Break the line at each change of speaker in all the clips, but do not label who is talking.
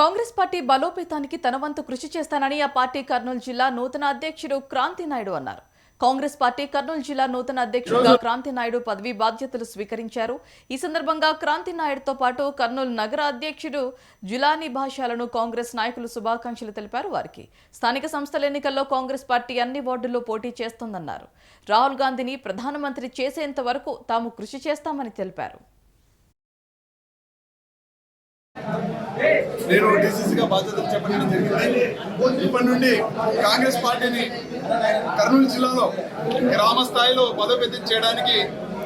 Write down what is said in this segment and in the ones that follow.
Congress party బలోపేతానికి తన వంతు కృషి చేస్తానని ఆ పార్టీ కర్నూలు జిల్లా నూతన అధ్యక్షుడు క్రాంతి నాయుడు అన్నారు. కాంగ్రెస్ పార్టీ కర్నూలు జిల్లా నూతన అధ్యక్షుడిగా క్రాంతి నాయుడు పదవీ బాధ్యతలు స్వీకరించారు. ఈ సందర్భంగా క్రాంతి నాయుడుతో పాటు కర్నూలు నగర అధ్యక్షుడు జులానీ భాషలను కాంగ్రెస్ నాయకులు శుభాకాంక్షలు తెలిపారు. వారికి స్థానిక సంస్థల ఎన్నికల్లో కాంగ్రెస్ పార్టీ అన్ని వార్డుల్లో పోటీ చేస్తోందన్నారు. రాహుల్ గాంధీని ప్రధానమంత్రి చేసేంత వరకు తాము కృషి చేస్తామని తెలిపారు.
నేను డీసీసీగా బాధ్యతలు చేపట్టడం జరిగింది. ఇప్పటి నుండి కాంగ్రెస్ పార్టీని కర్నూలు జిల్లాలో గ్రామ స్థాయిలో బలోపేతం చేయడానికి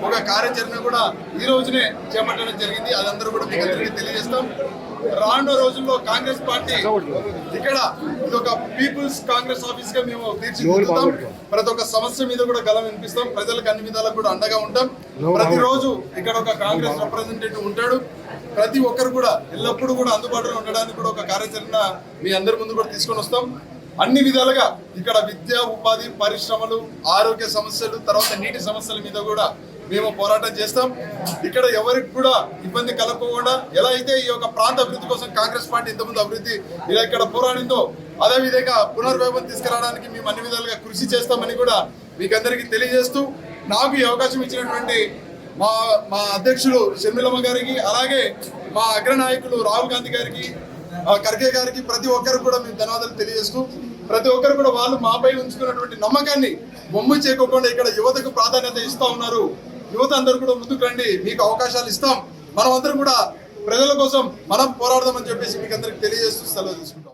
ఒక కార్యాచరణ కూడా ఈ రోజునే చేపట్టడం జరిగింది. అదందరూ కూడా మీకు అందరికీ తెలియజేస్తాం. రానున్న రోజుల్లో కాంగ్రెస్ పార్టీ ఇక్కడ ఇది ఒక పీపుల్స్ కాంగ్రెస్ ఆఫీస్గా మేము తీర్చిదిద్దుతాం. ప్రతి ఒక్క సమస్య మీద కూడా గలం వినిపిస్తాం. ప్రజలకు అన్ని విధాలకు కూడా అండగా ఉంటాం. ప్రతిరోజు ఇక్కడ ఒక కాంగ్రెస్ రిప్రజెంటేటివ్ ఉంటాడు. ప్రతి ఒక్కరు కూడా ఎల్లప్పుడూ కూడా అందుబాటులో ఉండడానికి కూడా ఒక కార్యాచరణ మీ అందరి ముందు కూడా తీసుకొని వస్తాం. అన్ని విధాలుగా ఇక్కడ విద్య ఉపాధి పరిశ్రమలు ఆరోగ్య సమస్యలు తర్వాత నీటి సమస్యల మీద కూడా మేము పోరాటం చేస్తాం. ఇక్కడ ఎవరికి కూడా ఇబ్బంది కలగకుండా ఎలా అయితే ఈ యొక్క ప్రాంత అభివృద్ధి కోసం కాంగ్రెస్ పార్టీ ఇంతకుముందు అభివృద్ధి ఇలా ఇక్కడ పోరాడిందో అదే విధంగా పునర్వైభవం తీసుకురావడానికి మేము అన్ని విధాలుగా కృషి చేస్తామని కూడా మీకు అందరికీ తెలియజేస్తూ నాకు ఈ అవకాశం ఇచ్చినటువంటి మా మా అధ్యక్షుడు షర్మిలమ్మ గారికి అలాగే మా అగ్రనాయకులు రాహుల్ గాంధీ గారికి ఆ, ఖర్గే గారికి ప్రతి ఒక్కరు కూడా మేము ధన్యవాదాలు తెలియజేస్తూ ప్రతి ఒక్కరు కూడా వాళ్ళు మాపై ఉంచుకున్నటువంటి నమ్మకాన్ని బొమ్మ చేయకుండా ఇక్కడ యువతకు ప్రాధాన్యత ఇస్తూ ఉన్నారు. యువత అందరూ కూడా ముందుకు రండి. మీకు అవకాశాలు ఇస్తాం. మనం అందరం కూడా ప్రజల కోసం మనం పోరాడదామని చెప్పేసి మీకు అందరికి తెలియజేస్తూ సెలవు తీసుకుంటాం.